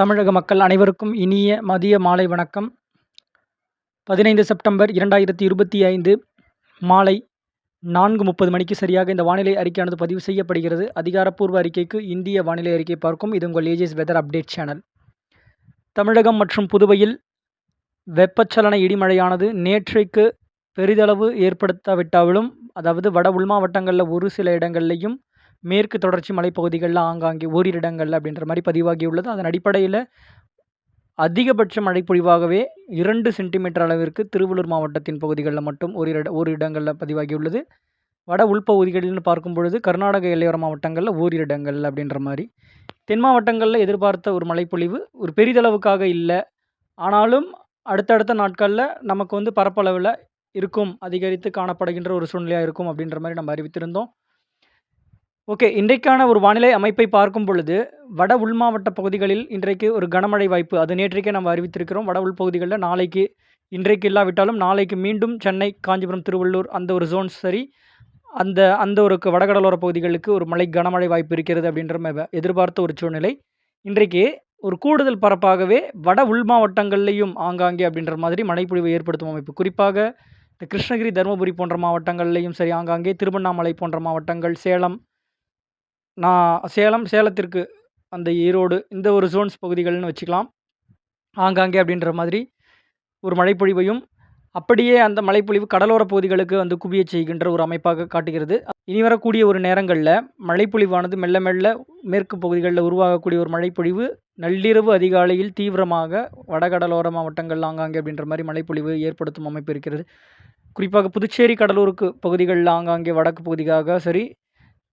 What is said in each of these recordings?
தமிழக மக்கள் அனைவருக்கும் இனிய மதிய மாலை வணக்கம். பதினைந்து செப்டம்பர் இரண்டாயிரத்தி இருபத்தி ஐந்து மாலை நான்கு முப்பது மணிக்கு சரியாக இந்த வானிலை அறிக்கையானது பதிவு செய்யப்படுகிறது. அதிகாரப்பூர்வ அறிக்கைக்கு இந்திய வானிலை அறிக்கை பார்க்கும். இது உங்கள் ஏஜிஎஸ் வெதர் அப்டேட் சேனல் தமிழகம் மற்றும் புதுவையில் வெப்பச்சலன இடிமழையானது நேற்றைக்கு பெரிதளவு ஏற்படுத்தாவிட்டாலும் அதாவது வட உள் மாவட்டங்களில் ஒரு சில இடங்கள்லையும் மேற்கு தொடர்ச்சி மலைப்பகுதிகளில் ஆங்காங்கே ஓரிரு அப்படின்ற மாதிரி பதிவாகியுள்ளது. அதன் அடிப்படையில் அதிகபட்ச மழைப்பொழிவாகவே இரண்டு சென்டிமீட்டர் அளவிற்கு திருவள்ளூர் மாவட்டத்தின் பகுதிகளில் மட்டும் ஒரு இட ஒரு இடங்களில் பதிவாகியுள்ளது. வட உள்பகுதிகளில்னு பார்க்கும் பொழுது கர்நாடக எல்லையோர மாவட்டங்களில் ஓரிரு இடங்கள் அப்படின்ற மாதிரி. தென் மாவட்டங்களில் எதிர்பார்த்த ஒரு மழைப்பொழிவு ஒரு பெரிதளவுக்காக இல்லை. ஆனாலும் அடுத்தடுத்த நாட்களில் நமக்கு வந்து பரப்பளவில் இருக்கும் அதிகரித்து காணப்படுகின்ற ஒரு சூழ்நிலையாக இருக்கும் அப்படின்ற மாதிரி நம்ம அறிவித்திருந்தோம். ஓகே இன்றைக்கான ஒரு வானிலை அமைப்பை பார்க்கும் பொழுது வட உள் மாவட்ட பகுதிகளில் இன்றைக்கு ஒரு கனமழை வாய்ப்பு. அது நேற்றைக்கே நம்ம அறிவித்திருக்கிறோம். வட உள் பகுதிகளில் நாளைக்கு இன்றைக்கு இல்லாவிட்டாலும் நாளைக்கு மீண்டும் சென்னை காஞ்சிபுரம் திருவள்ளூர் அந்த ஒரு ஜோன்ஸ் சரி அந்த அந்த ஒரு க- வடகடலோர பகுதிகளுக்கு ஒரு மழை கனமழை வாய்ப்பு இருக்கிறது அப்படின்ற எதிர்பார்த்த ஒரு சூழ்நிலை. இன்றைக்கு ஒரு கூடுதல் பரப்பாகவே வட உள் மாவட்டங்கள்லேயும் ஆங்காங்கே அப்படின்ற மாதிரி மழைப்பொழிவு ஏற்படுத்தும் அமைப்பு. குறிப்பாக இந்த கிருஷ்ணகிரி தருமபுரி போன்ற மாவட்டங்கள்லேயும் சரி ஆங்காங்கே திருவண்ணாமலை போன்ற மாவட்டங்கள் சேலம் நான் சேலம் சேலத்திற்கு அந்த ஈரோடு இந்த ஒரு ஜோன்ஸ் பகுதிகள்னு வச்சுக்கலாம். ஆங்காங்கே அப்படின்ற மாதிரி ஒரு மழைப்பொழிவையும் அப்படியே அந்த மழைப்பொழிவு கடலோர பகுதிகளுக்கு வந்து குவியச் செய்கின்ற ஒரு அமைப்பாக காட்டுகிறது. இனி வரக்கூடிய ஒரு நேரங்களில் மழைப்பொழிவானது மெல்ல மெல்ல மேற்கு பகுதிகளில் உருவாகக்கூடிய ஒரு மழைப்பொழிவு நள்ளிரவு அதிகாலையில் தீவிரமாக வடகடலோர மாவட்டங்கள் ஆங்காங்கே அப்படின்ற மாதிரி மழைப்பொழிவு ஏற்படுத்தும் அமைப்பு இருக்கிறது. குறிப்பாக புதுச்சேரி கடலூருக்கு பகுதிகளில் ஆங்காங்கே வடக்கு பகுதிக்காக சரி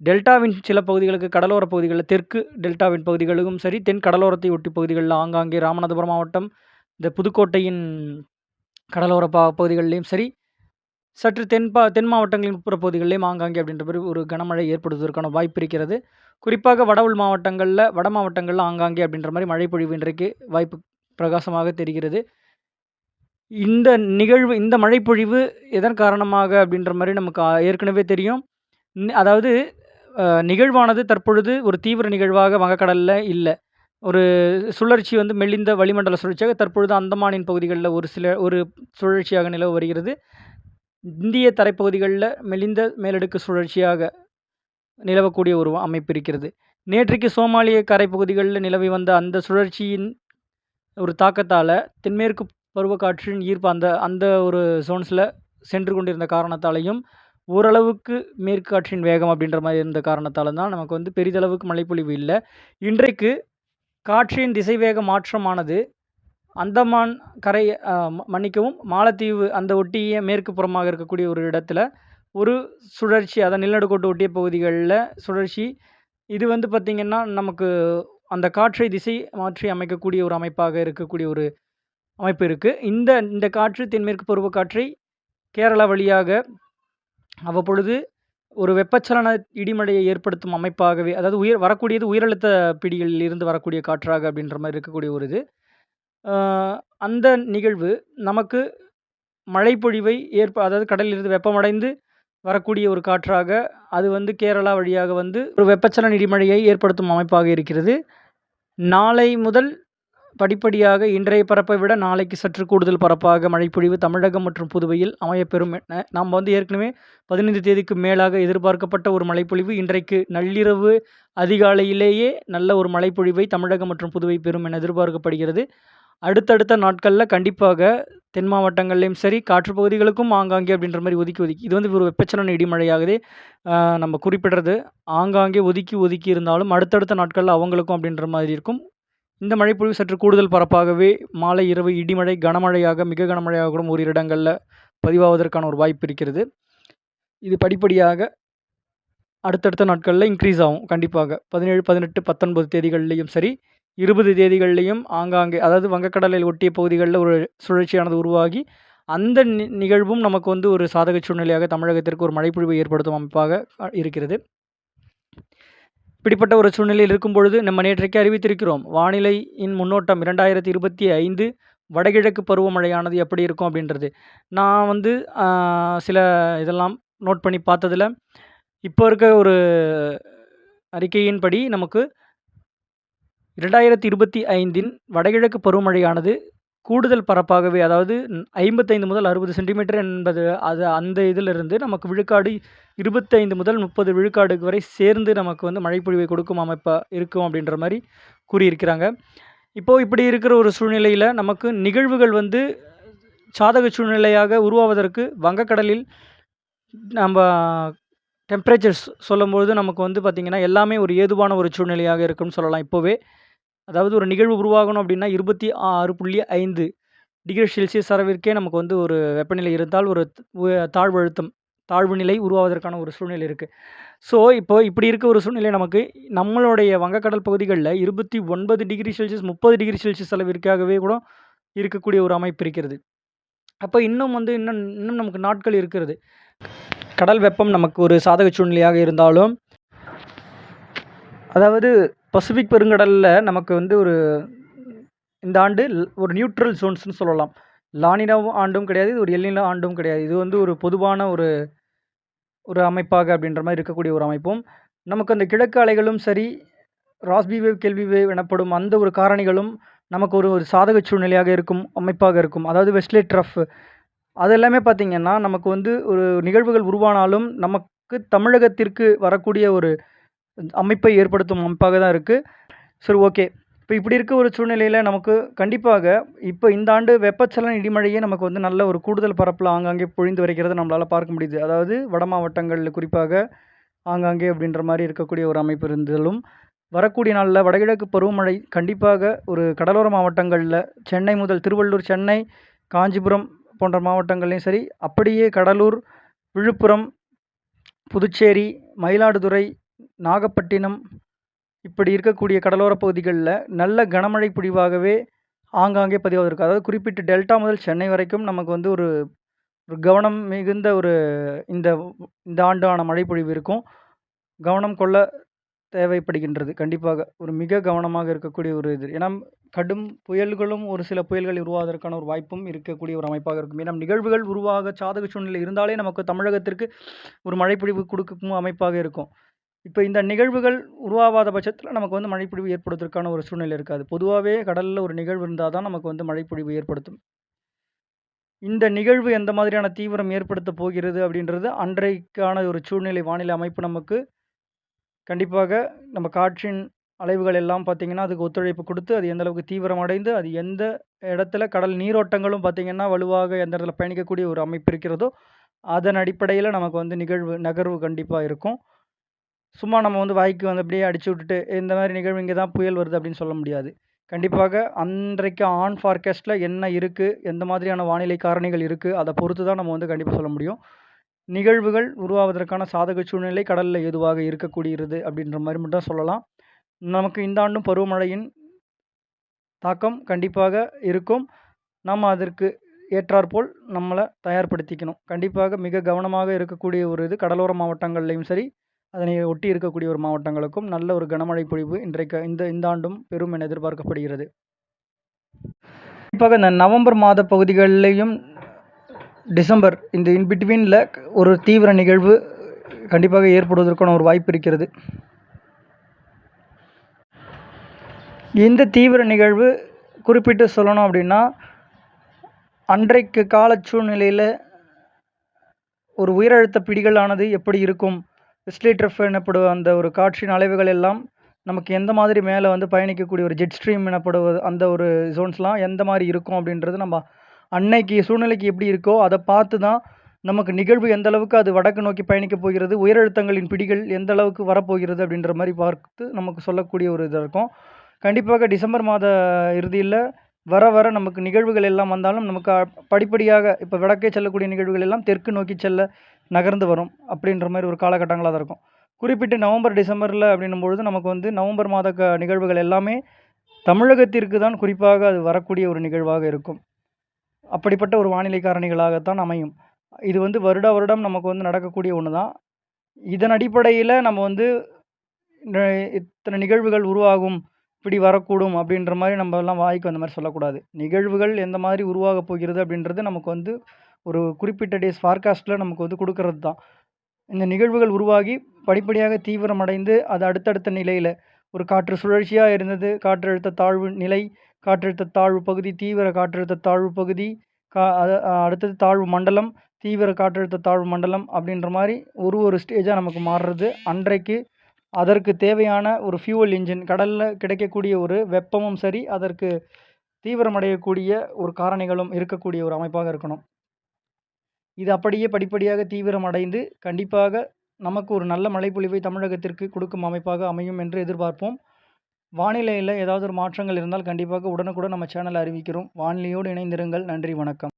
டெல்டாவின் சில பகுதிகளுக்கு கடலோர பகுதிகளில் தெற்கு டெல்டாவின் பகுதிகளுக்கும் சரி தென் கடலோரத்தை ஒட்டி பகுதிகளில் ஆங்காங்கே ராமநாதபுரம் மாவட்டம் இந்த புதுக்கோட்டையின் கடலோர பா பகுதிகளிலையும் சரி சற்று தென் பா தென் மாவட்டங்களின் உட்புற பகுதிகளிலையும் ஆங்காங்கே அப்படின்ற மாதிரி ஒரு கனமழை ஏற்படுவதற்கான வாய்ப்பு இருக்கிறது. குறிப்பாக வட உள் மாவட்டங்களில் வட மாவட்டங்களில் ஆங்காங்கே அப்படின்ற மாதிரி மழை பொழிவு இன்றைக்கு வாய்ப்பு பிரகாசமாக தெரிகிறது. இந்த நிகழ்வு இந்த மழைப்பொழிவு எதன் காரணமாக அப்படின்ற மாதிரி நமக்கு ஏற்கனவே தெரியும். அதாவது நிகழ்வானது தற்பொழுது ஒரு தீவிர நிகழ்வாக வங்கக்கடலில் இல்லை. ஒரு சுழற்சி வந்து மெலிந்த வளிமண்டல சுழற்சியாக தற்பொழுது அந்தமானின் பகுதிகளில் ஒரு சில ஒரு சுழற்சியாக நிலவு வருகிறது. இந்திய தரைப்பகுதிகளில் மெலிந்த மேலடுக்கு சுழற்சியாக நிலவக்கூடிய ஒரு அமைப்பு இருக்கிறது. நேற்றைக்கு சோமாலிய கரைப்பகுதிகளில் நிலவி வந்த அந்த சுழற்சியின் ஒரு தாக்கத்தால் தென்மேற்கு பருவக்காற்றின் ஈர்ப்பு அந்த அந்த ஒரு ஜோன்ஸில் சென்று கொண்டிருந்த காரணத்தாலையும் ஓரளவுக்கு மேற்கு காற்றின் வேகம் அப்படின்ற மாதிரி இருந்த காரணத்தால் தான் நமக்கு வந்து பெரிதளவுக்கு மழைப்பொழிவு இல்லை. இன்றைக்கு காற்றின் திசைவேக மாற்றமானது அந்தமான் கரை ம- மன்னிக்கவும் மாலத்தீவு அந்த ஒட்டிய மேற்கு புறமாக இருக்கக்கூடிய ஒரு இடத்துல ஒரு சுழற்சி அதை நிலநடுக்கோட்டு ஒட்டிய பகுதிகளில் சுழற்சி. இது வந்து பார்த்திங்கன்னா நமக்கு அந்த காற்றை திசை மாற்றி அமைக்கக்கூடிய ஒரு அமைப்பாக இருக்கக்கூடிய ஒரு அமைப்பு இருக்குது இந்த இந்த காற்று தென்மேற்கு பருவக்காற்றை கேரளா வழியாக அவ்வப்பொழுது ஒரு வெப்பச்சலன இடிமழையை ஏற்படுத்தும் அமைப்பாகவே அதாவது உயர் வரக்கூடியது உயரழுத்த பிடிகளில் இருந்து வரக்கூடிய காற்றாக அப்படின்ற மாதிரி இருக்கக்கூடிய ஒரு இது. அந்த நிகழ்வு நமக்கு மழைப்பொழிவை ஏற்ப அதாவது கடலிலிருந்து வெப்பமடைந்து வரக்கூடிய ஒரு காற்றாக அது வந்து கேரளா வழியாக வந்து ஒரு வெப்பச்சலன இடிமழையை ஏற்படுத்தும் அமைப்பாக இருக்கிறது. நாளை முதல் படிப்படியாக இன்றைய பரப்பை விட நாளைக்கு சற்று கூடுதல் பரப்பாக மழைப்பொழிவு தமிழகம் மற்றும் புதுவையில் அமையப்பெறும் என நாம் வந்து ஏற்கனவே பதினைந்து தேதிக்கு மேலாக எதிர்பார்க்கப்பட்ட ஒரு மழைப்பொழிவு இன்றைக்கு நள்ளிரவு அதிகாலையிலேயே நல்ல ஒரு மழைப்பொழிவை தமிழகம் மற்றும் புதுவை பெறும் என எதிர்பார்க்கப்படுகிறது. அடுத்தடுத்த நாட்களில் கண்டிப்பாக தென் மாவட்டங்கள்லேயும் சரி காற்று பகுதிகளுக்கும் ஆங்காங்கே அப்படின்ற மாதிரி ஒதுக்கி ஒதுக்கி இது வந்து ஒரு வெப்பச்சலன இடிமழையாகவே நம்ம குறிப்பிடுறது. ஆங்காங்கே ஒதுக்கி ஒதுக்கி இருந்தாலும் அடுத்தடுத்த நாட்களில் அவங்களுக்கும் அப்படின்ற மாதிரி இருக்கும். இந்த மழைப்பொழிவு சற்று கூடுதல் பரப்பாகவே மாலை இரவு இடிமழை கனமழையாக மிக கனமழையாக கூட ஒரு இடங்களில் பதிவாவதற்கான ஒரு வாய்ப்பு இருக்கிறது. இது படிப்படியாக அடுத்தடுத்த நாட்களில் இன்க்ரீஸ் ஆகும். கண்டிப்பாக பதினேழு பதினெட்டு பத்தொன்பது தேதிகள்லையும் சரி இருபது தேதிகள்லையும் ஆங்காங்கே அதாவது வங்கக்கடலில் ஒட்டிய பகுதிகளில் ஒரு சுழற்சியானது உருவாகி அந்த நி- நிகழ்வும் நமக்கு வந்து ஒரு சாதக சூழ்நிலையாக தமிழகத்திற்கு ஒரு மழைப்பொழிவை ஏற்படுத்தும் அமைப்பாக இருக்கிறது. இப்படிப்பட்ட ஒரு சூழ்நிலையில் இருக்கும் பொழுது நம்ம நேற்றைக்கு அறிவித்திருக்கிறோம் வானிலையின் முன்னோட்டம் இரண்டாயிரத்தி இருபத்தி ஐந்து வடகிழக்கு பருவமழையானது எப்படி இருக்கும் அப்படின்றது. நான் வந்து சில இதெல்லாம் நோட் பண்ணி பார்த்ததுல இப்போ இருக்க ஒரு அறிக்கையின்படி நமக்கு 2025இன் வடகிழக்கு பருவமழையானது கூடுதல் பரப்பாகவே அதாவது 55 முதல் 60 சென்டிமீட்டர் என்பது அது அந்த இதிலிருந்து நமக்கு விழுக்காடு 25 முதல் 30 விழுக்காடு வரை சேர்ந்து நமக்கு வந்து மழைப்பொழிவை கொடுக்கும் அமைப்பாக இருக்கும் அப்படின்ற மாதிரி கூறியிருக்கிறாங்க. இப்போது இப்படி இருக்கிற ஒரு சூழ்நிலையில் நமக்கு நிகழ்வுகள் வந்து சாதக சூழ்நிலையாக உருவாவதற்கு வங்கக்கடலில் நம்ம டெம்பரேச்சர்ஸ் சொல்லும்பொழுது நமக்கு வந்து பார்த்தீங்கன்னா, எல்லாமே ஒரு ஏதுவான ஒரு சூழ்நிலையாக இருக்குன்னு சொல்லலாம் இப்போவே. அதாவது ஒரு நிகழ்வு உருவாகணும் அப்படின்னா 26.5 டிகிரி செல்சியஸ் அளவிற்கே நமக்கு வந்து ஒரு வெப்பநிலை இருந்தால் ஒரு தாழ்வு அழுத்தம், தாழ்வு நிலை உருவாவதற்கான ஒரு சூழ்நிலை இருக்குது ஸோ, இப்போ இப்படி இருக்க ஒரு சூழ்நிலை நமக்கு நம்மளுடைய வங்கக்கடல் பகுதிகளில் இருபத்தி ஒன்பது டிகிரி செல்சியஸ், 30 டிகிரி செல்சியஸ் அளவிற்காகவே கூட இருக்கக்கூடிய ஒரு அமைப்பு இருக்கிறது. அப்போ இன்னும் வந்து இன்னும் இன்னும் நமக்கு நாட்கள் இருக்கிறது. கடல் வெப்பம் நமக்கு ஒரு சாதக சூழ்நிலையாக இருந்தாலும் அதாவது பசிபிக் பெருங்கடலில் நமக்கு வந்து ஒரு இந்த ஆண்டு ஒரு நியூட்ரல் ஜோன்ஸ்னு சொல்லலாம். லானினாவும் ஆண்டும் கிடையாது. இது ஒரு எல்னினோ ஆண்டும் கிடையாது. இது வந்து ஒரு பொதுவான ஒரு ஒரு அமைப்பாக அப்படின்ற மாதிரி இருக்கக்கூடிய ஒரு அமைப்பும், நமக்கு அந்த கிழக்கு அலைகளும் சரி, ராஸ்பி வேவ், கேள்வி வேவ் எனப்படும் அந்த ஒரு காரணிகளும் நமக்கு ஒரு ஒரு சாதக சூழ்நிலையாக இருக்கும் அமைப்பாக இருக்கும். அதாவது வெஸ்ட்லே ட்ரஃப் அது எல்லாமே நமக்கு வந்து ஒரு நிகழ்வுகள் உருவானாலும் நமக்கு தமிழகத்திற்கு வரக்கூடிய ஒரு அமைப்பை ஏற்படுத்தும் அமைப்பாக தான் இருக்குது சரி ஓகே. இப்போ இப்படி இருக்க ஒரு சூழ்நிலையில் நமக்கு கண்டிப்பாக இப்போ இந்த ஆண்டு வெப்பச்சலன இடிமழையே நமக்கு வந்து நல்ல ஒரு கூடுதல் பரப்பில் ஆங்காங்கே பொழிந்து வருகிறத நம்மளால் பார்க்க முடியுது. அதாவது வட மாவட்டங்களில் குறிப்பாக ஆங்காங்கே அப்படின்ற மாதிரி இருக்கக்கூடிய ஒரு அமைப்பு இருந்தாலும், வரக்கூடிய நாளில் வடகிழக்கு பருவமழை கண்டிப்பாக ஒரு கடலோர மாவட்டங்களில் சென்னை முதல் திருவள்ளூர், சென்னை, காஞ்சிபுரம் போன்ற மாவட்டங்கள்லையும் சரி, அப்படியே கடலூர், விழுப்புரம், புதுச்சேரி, மயிலாடுதுறை, நாகப்பட்டினம் இப்படி இருக்கக்கூடிய கடலோர பகுதிகளில் நல்ல கனமழை பொழிவாகவே ஆங்காங்கே பதிவாவதற்கு அதாவது குறிப்பிட்ட டெல்டா முதல் சென்னை வரைக்கும் நமக்கு வந்து ஒரு ஒரு கவனம் மிகுந்த ஒரு இந்த இந்த ஆண்டான மழைப்பொழிவு இருக்கும். கவனம் கொள்ள தேவைப்படுகின்றது கண்டிப்பாக. ஒரு மிக கவனமாக இருக்கக்கூடிய ஒரு இது. ஏன்னா கடும் புயல்களும் ஒரு சில புயல்கள் உருவாவதற்கான ஒரு வாய்ப்பும் இருக்கக்கூடிய ஒரு அமைப்பாக இருக்கும். ஏன்னா நிகழ்வுகள் உருவாக சாதக சூழ்நிலை இருந்தாலே நமக்கு தமிழகத்திற்கு ஒரு மழைப்பொழிவு கொடுக்கும் அமைப்பாக இருக்கும். இப்போ இந்த நிகழ்வுகள் உருவாகாத பட்சத்தில் நமக்கு வந்து மழைப்பொழிவு ஏற்படுவதற்கான ஒரு சூழ்நிலை இருக்காது. பொதுவாகவே கடலில் ஒரு நிகழ்வு இருந்தால் தான் நமக்கு வந்து மழைப்பொழிவு ஏற்படுத்தும். இந்த நிகழ்வு எந்த மாதிரியான தீவிரம் ஏற்படுத்தப் போகிறது அப்படின்றது அன்றைக்கான ஒரு சூழ்நிலை வானிலை அமைப்பு நமக்கு கண்டிப்பாக நம்ம காற்றின் அலைவுகள் எல்லாம் பார்த்திங்கன்னா அதுக்கு ஒத்துழைப்பு கொடுத்து அது எந்த அளவுக்கு தீவிரமடைந்து, அது எந்த இடத்துல கடல் நீரோட்டங்களும் பார்த்தீங்கன்னா, வலுவாக எந்த இடத்துல பயணிக்கக்கூடிய ஒரு அமைப்பு இருக்கிறதோ, அதன் அடிப்படையில் நமக்கு வந்து நிகழ்வு நகர்வு கண்டிப்பாக இருக்கும். சும்மா நம்ம வந்து வாய்க்கு வந்து அப்படியே அடிச்சு விட்டுட்டு, இந்த மாதிரி நிகழ்வு இங்கே தான் புயல் வருது அப்படின்னு சொல்ல முடியாது. கண்டிப்பாக அன்றைக்கு ஆன் ஃபார்காஸ்ட்ல என்ன இருக்குது எந்த மாதிரியான வானிலை காரணிகள் இருக்குது அதை பொறுத்து தான் நம்ம வந்து கண்டிப்பாக சொல்ல முடியும். நிகழ்வுகள் உருவாவதற்கான சாதக சூழ்நிலை கடலில் எதுவாக இருக்கக்கூடியது அப்படின்ற மாதிரி மட்டும் தான் சொல்லலாம். நமக்கு இந்த ஆண்டும் பருவமழையின் தாக்கம் கண்டிப்பாக இருக்கும். நாம் அதற்கு ஏற்றாற்போல் நம்மளை தயார்படுத்திக்கணும். கண்டிப்பாக மிக கவனமாக இருக்கக்கூடிய ஒரு இது கடலோர மாவட்டங்கள்லேயும் சரி, அதனை ஒட்டி இருக்கக்கூடிய ஒரு மாவட்டங்களுக்கும் நல்ல ஒரு கனமழை பொழிவு இன்றைக்கு இந்த இந்த ஆண்டும் பெரும் என எதிர்பார்க்கப்படுகிறது. குறிப்பாக இந்த நவம்பர் மாத பகுதிகளிலையும் டிசம்பர் இந்த இன்பிட்வீனில் ஒரு தீவிர நிகழ்வு கண்டிப்பாக ஏற்படுவதற்கான ஒரு வாய்ப்பு இருக்கிறது. இந்த தீவிர நிகழ்வு குறிப்பிட்டு சொல்லணும் அப்படின்னா, அன்றைக்கு கால சூழ்நிலையில் ஒரு உயர் அழுத்த பிடிகளானது எப்படி இருக்கும்? ஸ்லீட்ரஃப் ட்ரஃப் எனப்படும் அந்த ஒரு காற்றின் அலைவுகள் எல்லாம் நமக்கு எந்த மாதிரி மேலே வந்து பயணிக்கக்கூடிய ஒரு ஜெட் ஸ்ட்ரீம் எனப்படுவது அந்த ஒரு ஜோன்ஸ்லாம் எந்த மாதிரி இருக்கும் அப்படின்றது நம்ம அன்னைக்கு சூழ்நிலைக்கு எப்படி இருக்கோ, அதை பார்த்து தான் நமக்கு நிகழ்வு எந்த அளவுக்கு அது வடக்கு நோக்கி பயணிக்கப் போகிறது, உயரழுத்தங்களின் பிடிகள் எந்த அளவுக்கு வரப்போகிறது அப்படின்ற மாதிரி பார்த்து நமக்கு சொல்லக்கூடிய ஒரு இதாக இருக்கும். கண்டிப்பாக டிசம்பர் மாத இறுதியில் வர வர நமக்கு நிகழ்வுகள் எல்லாம் வந்தாலும் நமக்கு படிப்படியாக இப்போ வடக்கே செல்லக்கூடிய நிகழ்வுகள் எல்லாம் தெற்கு நோக்கி செல்ல நகர்ந்து வரும். அப்படின்ற மாதிரி ஒரு காலகட்டங்களாக தான் இருக்கும். குறிப்பிட்டு நவம்பர், டிசம்பரில் அப்படின்னும் பொழுது நமக்கு வந்து நவம்பர் மாத க நிகழ்வுகள் எல்லாமே தமிழகத்திற்கு தான் குறிப்பாக அது வரக்கூடிய ஒரு நிகழ்வாக இருக்கும். அப்படிப்பட்ட ஒரு வானிலை காரணிகளாகத்தான் அமையும். இது வந்து வருட வருடம் நமக்கு வந்து நடக்கக்கூடிய ஒன்று தான். இதன் அடிப்படையில் நம்ம வந்து இத்தனை நிகழ்வுகள் உருவாகும், இப்படி வரக்கூடும் அப்படின்ற மாதிரி நம்ம எல்லாம் வாய்க்கு வந்த மாதிரி சொல்லக்கூடாது. நிகழ்வுகள் எந்த மாதிரி உருவாகப் போகிறது அப்படின்றது நமக்கு வந்து ஒரு குறிப்பிட்ட டேஸ் ஃபார்காஸ்ட்டில் நமக்கு வந்து கொடுக்கறது தான். இந்த நிகழ்வுகள் உருவாகி படிப்படியாக தீவிரமடைந்து, அது அடுத்தடுத்த நிலையில் ஒரு காற்று சுழற்சியாக இருந்தது காற்றழுத்த தாழ்வு நிலை காற்றழுத்த தாழ்வு பகுதி தீவிர காற்றழுத்த தாழ்வு பகுதி கா அத- அடுத்தது தாழ்வு மண்டலம் தீவிர காற்றழுத்த தாழ்வு மண்டலம் அப்படின்ற மாதிரி ஒரு ஒரு ஸ்டேஜாக நமக்கு மாறுறது அன்றைக்கு அதற்கு தேவையான ஒரு ஃபியூவல் இன்ஜின் கடலில் கிடைக்கக்கூடிய ஒரு வெப்பமும் சரி அதற்கு தீவிரமடையக்கூடிய ஒரு காரணிகளும் இருக்கக்கூடிய ஒரு அமைப்பாக இருக்கணும் இது அப்படியே படிப்படியாக தீவிரமடைந்து கண்டிப்பாக நமக்கு ஒரு நல்ல மழைப்பொழிவை தமிழகத்திற்கு கொடுக்கும் அமைப்பாக அமையும் என்று எதிர்பார்ப்போம். வானிலையில் ஏதாவது ஒரு மாற்றங்கள் இருந்தால் கண்டிப்பாக உடனுக்குடன் நம்ம சேனலை அறிவிக்கிறோம். வானிலையோடு இணைந்திருங்கள். நன்றி வணக்கம்.